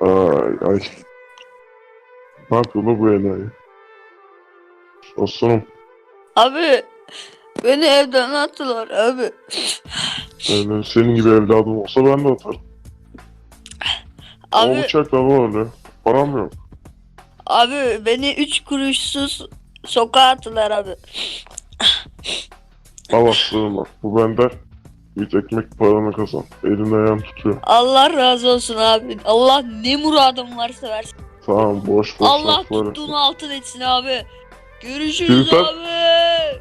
Ay ay. Ne yapıyor lan bu enayi? Aslanım. Abi beni evden attılar abi. Yani senin gibi evladım olsa ben de atarım. Ama Abi bıçakla ne öyle? Param yok. abi beni üç kuruşsuz sokağa attılar abi. Al aslanım bak. Bu benden. Git ekmek paranı kazan. Elin ayağın tutuyor. Allah razı olsun abi. Allah ne muradım varsa versin. Tamam boş boş Allah laf var. tuttuğunu altın etsin abi. Görüşürüz Gülten. abi.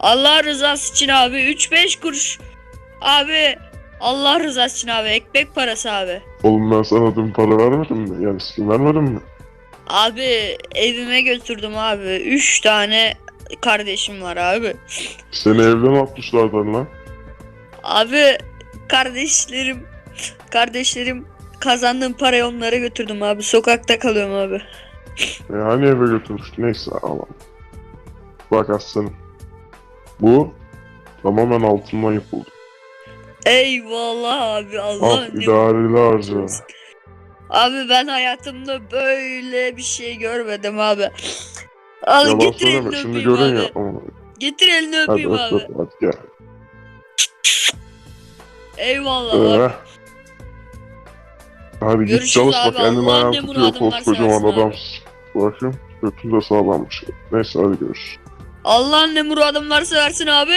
Allah rızası için abi 3-5 kuruş. Abi Allah rızası için abi ekmek parası abi. Oğlum ben sana dün para vermedim mi? Yani vermedim mi? Abi evime götürdüm abi. 3 tane kardeşim var abi. Seni evden atmışlardı lan. Abi kardeşlerim kardeşlerim kazandığım parayı onlara götürdüm abi. Sokakta kalıyorum abi. E hani eve götürmüş? Neyse alalım. Bak aslanım. Bu tamamen altından yapıldı. Eyvallah abi Allah Al idareli harca. Abi ben hayatımda böyle bir şey görmedim abi. Al Yalan getir söyleme elini şimdi öpeyim görün abi. ya. Aman. Getir elini Hadi öpeyim öp abi. öp hadi gel. Eyvallah abi. Ee, Hadi git Görüşürüz çalış abi. bak elin Allah'ın ne tutuyor muradın varsa koskocaman versin abi. adamsın. Bakayım götün de sağlammış. Neyse hadi görüşürüz. Allah'ın ne muradım varsa versin abi.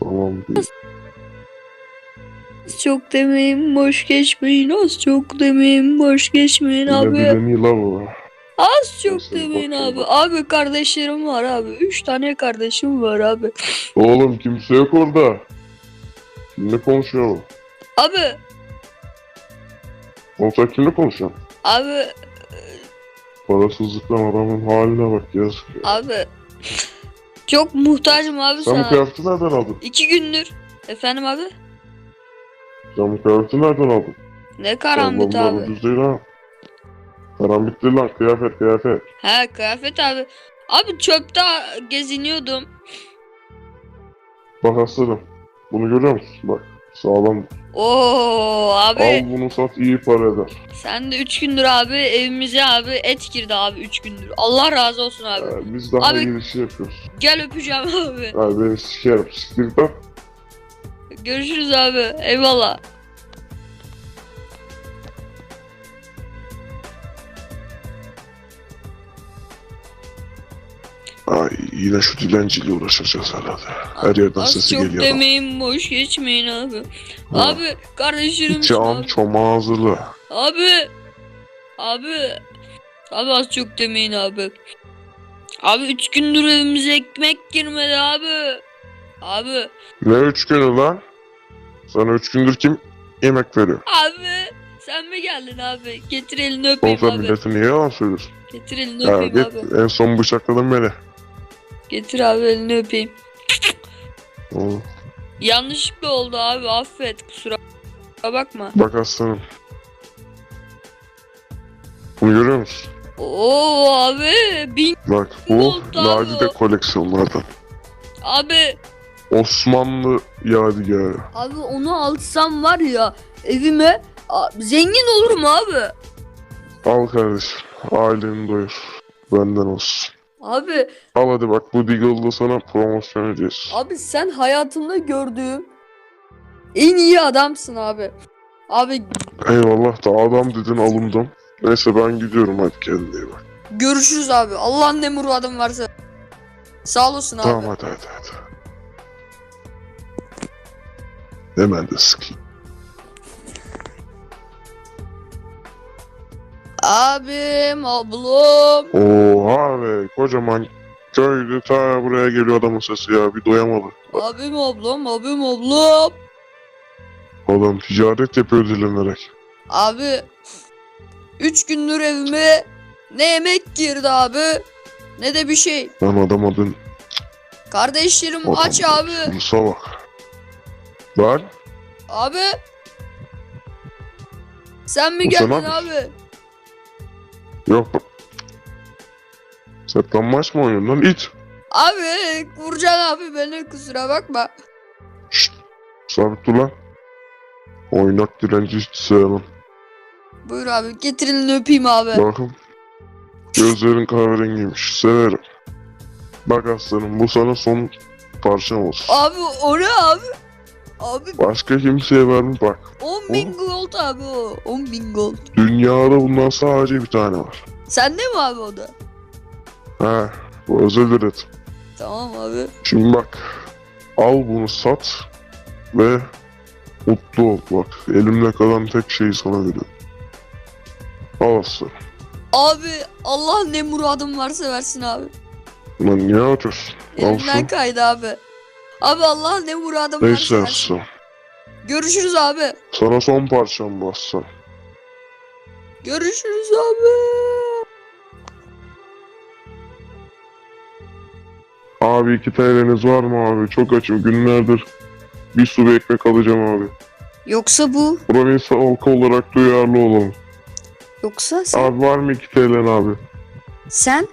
Tamam. Az çok demeyin boş geçmeyin az çok demeyin boş geçmeyin abi. bu. Az çok demeyin abi. Abi kardeşlerim var abi. Üç tane kardeşim var abi. Oğlum kimse yok orada. Kimle konuşuyor bu? Abi sen kimle konuşuyorsun? abi Parasızlıktan adamın haline bak yazık ya. abi. Çok muhtacım abi Sen bu sana. kıyafeti nereden aldın? İki gündür. Efendim abi? Bu kıyafeti nereden aldın? Ne karambit abi. ucuz değil ha. Karambit değil lan kıyafet kıyafet. He kıyafet abi. Abi çöpte geziniyordum. Bak aslanım. Bunu görüyor musun? Bak sağlam. Oo abi. Al bunu sat iyi para eder. Sen de üç gündür abi evimize abi et girdi abi üç gündür. Allah razı olsun abi. Ee, biz daha Abi- iyi bir şey yapıyoruz. Gel öpeceğim abi. Yani beni sikerim. Siktir lan. Görüşürüz abi. Eyvallah. Ay yine şu dilenciyle uğraşacağız herhalde. Her yerden Az sesi çok geliyor. demeyin boş geçmeyin abi. Ha. Abi kardeşlerim İçi am abi. çomağı hazırlı. Abi. Abi. Abi az çok demeyin abi. Abi üç gündür evimize ekmek girmedi abi. Abi. Ne üç günü lan? Sana üç gündür kim yemek veriyor? Abi. Sen mi geldin abi? Getir elini Oğlum öpeyim sen abi. millete niye yalan söylüyorsun? Getir elini Ya öpeyim git abi. en son bıçakladın beni. Getir abi elini öpeyim. Oğlum, Yanlışlıkla oldu abi affet kusura bakma. Bak aslanım. Bunu görüyor musun? Oo abi bin Bak bu Oldu abi nadide koleksiyonlardan. abi Osmanlı yadigarı. abi onu alsam var ya evime a- zengin olurum abi. Al kardeşim. Aileni doyur. Benden olsun. Abi Al hadi bak bu Deagle'da sana promosyon edeceğiz. abi sen hayatımda gördüğüm en iyi adamsın abi. Abi Eyvallah da adam dedin alındım. Neyse ben gidiyorum hadi kendine iyi bak. görüşürüz abi. Allah'ın ne muradım varsa. Sağ olasın abi. Tamam hadi hadi hadi. Hemen de sıkayım. Abim, ablam. Oha be kocaman köylü ta buraya geliyor adamın sesi ya bir doyamadı. Abim, ablam, abim, ablam. Adam ticaret yapıyor dilenerek. Abi 3 gündür evime ne yemek girdi abi ne de bir şey. Lan adam adın Kardeşlerim aç abi. Musa bak. Lan Abi. Sen mi geldin ne abi? yok bak. Saklanmaç mı oynuyorsun lan it? Abi vuracaksın abi beni kusura bakma. Sabit dur lan. Oynak direnci hiç sevmem. Buyur abi getirin öpeyim abi. Bakın. Gözlerin kahverengiymiş. Severim. Bak aslanım bu sana son parçam olsun. Abi o ne abi? Abi Başka kimseye verme bak. 10 bin gold abi o. 10 bin gold. Dünyada bundan sadece bir tane var. Sende mi abi o da? He. Bu özel üretim. Tamam abi. Şimdi bak. Al bunu sat. Ve mutlu ol bak. Elimde kalan tek şeyi sana veriyorum. Al aslanım. Abi Allah ne muradım varsa versin abi. Lan niye atıyorsun? Al Elimden şunu. kaydı abi. Abi Allah ne muradım varsa versin. istersin? Görüşürüz abi. Sana son parçam bu aslanım. Görüşürüz abi. Abi iki TL'niz var mı abi? Çok açım günlerdir. Bir su bir ekmek alacağım abi. Yoksa bu. Buranın halkı olarak duyarlı olalım. Yoksa sen. Abi var mı iki TL'n abi? Sen.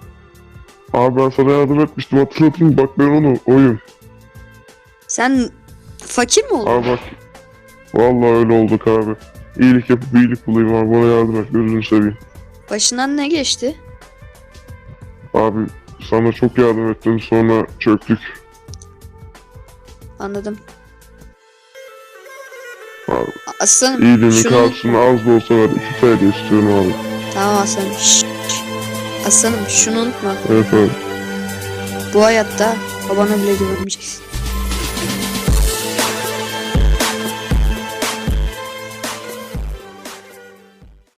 Abi ben sana yardım etmiştim hatırladın mı? Bak ben onu oyun. Sen fakir mi oldun? Abi bak. Vallahi öyle olduk abi. İyilik yapıp iyilik bulayım abi bana yardım et gözünü seveyim. Başından ne geçti? Abi sana çok yardım ettim sonra çöktük. Anladım. Abi Aslanım. iyiliğinin şunu... karşılığını az da olsa ver. 2 TL istiyorum abi. Tamam aslanım. Şşş. Aslanım şunu unutma. Evet abi. Bu hayatta babana bile güvenmeyeceksin.